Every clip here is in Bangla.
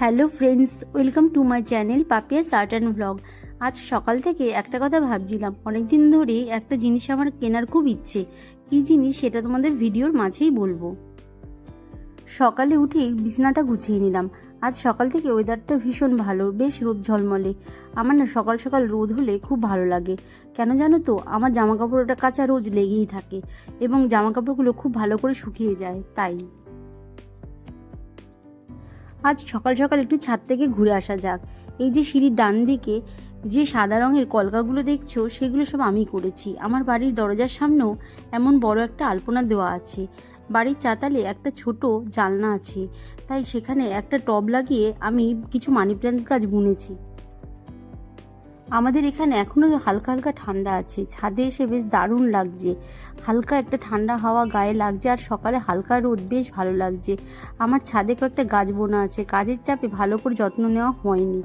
Hello friends, welcome to my channel Papiya shirt and vlog আজ সকাল থেকে একটা কথা ভাবছিলাম অনেক দিন ধরেই একটা জিনিস আমার কেনার খুব ইচ্ছে। কী জিনিস সেটা তোমাদের ভিডিওর মাঝেই বলব। সকালে উঠে বিছানাটা গুছিয়ে নিলাম। আজ সকাল থেকে ওয়েদারটা ভীষণ ভালো, বেশ রোদ ঝলমলে। আমার না সকাল সকাল রোদ হলে খুব ভালো লাগে। কেন জানো তো, আমার জামা কাপড়টা কাঁচা রোজ লেগেই থাকে এবং জামা কাপড়গুলো খুব ভালো করে শুকিয়ে যায়, তাই। আজ সকাল সকাল একটু ছাদ থেকে ঘুরে আসা যাক। এই যে সিঁড়ির ডান দিকে যে সাদা রঙের কলকাগুলো দেখছ, সেগুলো সব আমি করেছি। আমার বাড়ির দরজার সামনেও এমন বড় একটা আলপনা দেওয়া আছে। বাড়ির চাতালে একটা ছোট জালনা আছে। তাই সেখানে একটা টব লাগিয়ে আমি কিছু মানি প্ল্যান্টস গাছ বুনেছি। আমাদের এখানে এখনও হালকা হালকা ঠান্ডা আছে। ছাদে এসে বেশ দারুণ লাগছে। হালকা একটা ঠান্ডা হাওয়া গায়ে লাগছে আর সকালে হালকা রোদ বেশ ভালো লাগছে। আমার ছাদে কয়েকটা গাছ বোনা আছে। কাজের চাপে ভালো করে যত্ন নেওয়া হয়নি।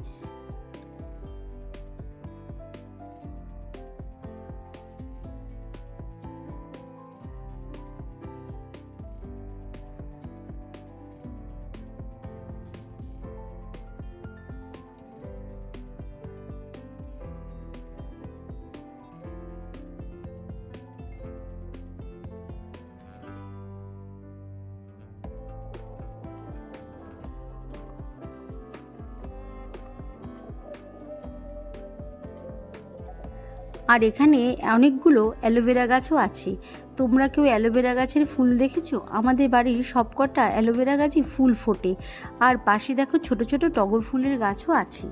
আর এখানে অনেকগুলো অ্যালোভেরা গাছও আছে। তোমরা কেউ অ্যালোভেরা গাছের ফুল দেখেছ? আমাদের বাড়ির সবকটা অ্যালোভেরা গাছই ফুল ফোটে। আর পাশে দেখো ছোট ছোট টগর ফুলের গাছও আছে।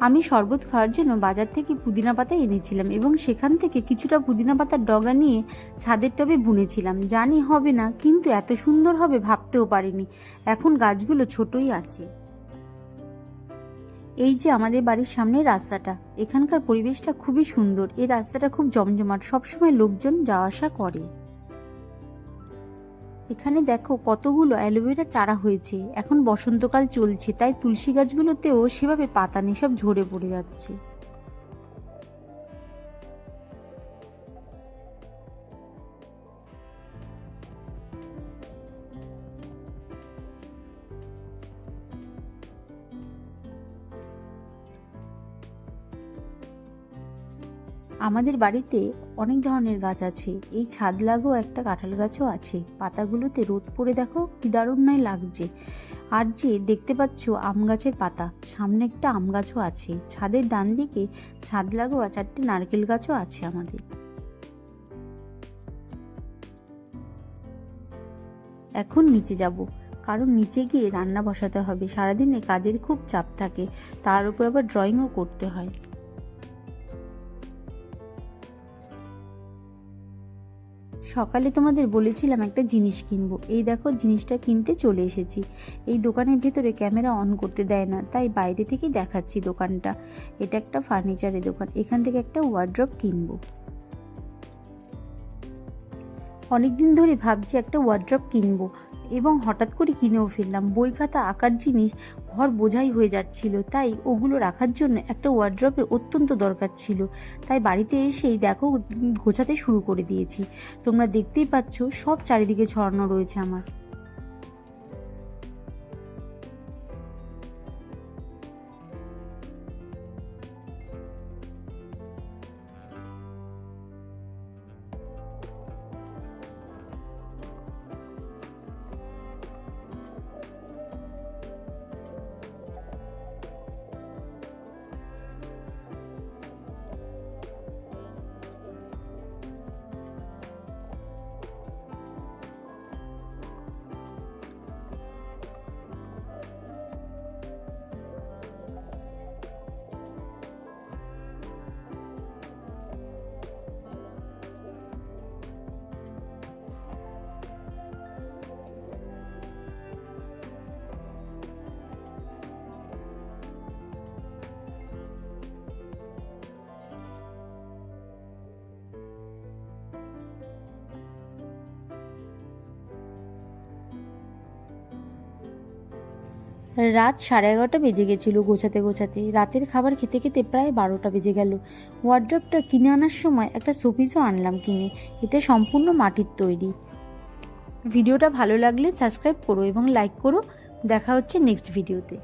আমি শরবত খাওয়ার জন্য বাজার থেকে পুদিনা পাতা এনেছিলাম এবং সেখান থেকে কিছুটা পুদিনা পাতার ডগা নিয়ে ছাদের টবে বুনেছিলাম। জানি হবে না, কিন্তু এত সুন্দর হবে ভাবতেও পারিনি। এখন গাছগুলো ছোটই আছে। এই যে আমাদের বাড়ির সামনের রাস্তাটা, এখানকার পরিবেশটা খুবই সুন্দর। এই রাস্তাটা খুব জমজমাট। সবসময় লোকজন যাওয়া আসা করে। এখানে দেখো কতগুলো অ্যালোভেরা চারা হয়েছে। এখন বসন্তকাল চলছে, তাই তুলসী গাছগুলোতেও সেভাবে পাতা নেই সব ঝরে পড়ে যাচ্ছে। আমাদের বাড়িতে অনেক ধরনের গাছ আছে। এই ছাদ লাগো একটা কাঁঠাল গাছও আছে। পাতাগুলোতে রোদ পড়ে দেখো, কি দারুণ নয় লাগছে। আর যে দেখতে পাচ্ছ আম গাছের পাতা, সামনে একটা আম গাছও আছে। ছাদের ডান দিকে ছাদ লাগোয়া চারটে নারকেল গাছও আছে আমাদের। এখন নিচে যাব। কারণ নিচে গিয়ে রান্না বসাতে হবে। সারাদিনে কাজের খুব চাপ থাকে। তার উপর আবার ড্রয়িংও করতে হয়। সকালে তোমাদের বলেছিলাম একটা জিনিস কিনবো। এই দেখো জিনিসটা কিনতে চলে এসেছি। এই দোকানের ভেতরে ক্যামেরা অন করতে দেয় না, তাই বাইরে থেকেই দেখাচ্ছি দোকানটা। এটা একটা ফার্নিচারের দোকান, এখান থেকে একটা ওয়ার্ড্রপ কিনবো। অনেক দিন ধরে ভাবছি একটা ওয়ার্ড্রপ কিনবো, এবং হঠাৎ করে কিনেও ফেললাম। বই খাতা আঁকার জিনিস ঘর বোঝাই হয়ে যাচ্ছিল। তাই ওগুলো রাখার জন্য একটা ওয়ার্ড্রপের অত্যন্ত দরকার ছিল। তাই বাড়িতে এসেই দেখো গোছাতে শুরু করে দিয়েছি। তোমরা দেখতেই পাচ্ছ সব চারিদিকে ছড়ানো রয়েছে আমার। রাত সাড়ে এগারোটা বেজে গেছিল গোছাতে গোছাতে। রাতের খাবার খেতে খেতে প্রায় বারোটা বেজে গেল। ওয়ার্ড্রপটা কিনে আনার সময় একটা শোপিসও আনলাম কিনে। এটা সম্পূর্ণ মাটির তৈরি। ভিডিওটা ভালো লাগলে সাবস্ক্রাইব করো এবং লাইক করো। দেখা হচ্ছে নেক্সট ভিডিওতে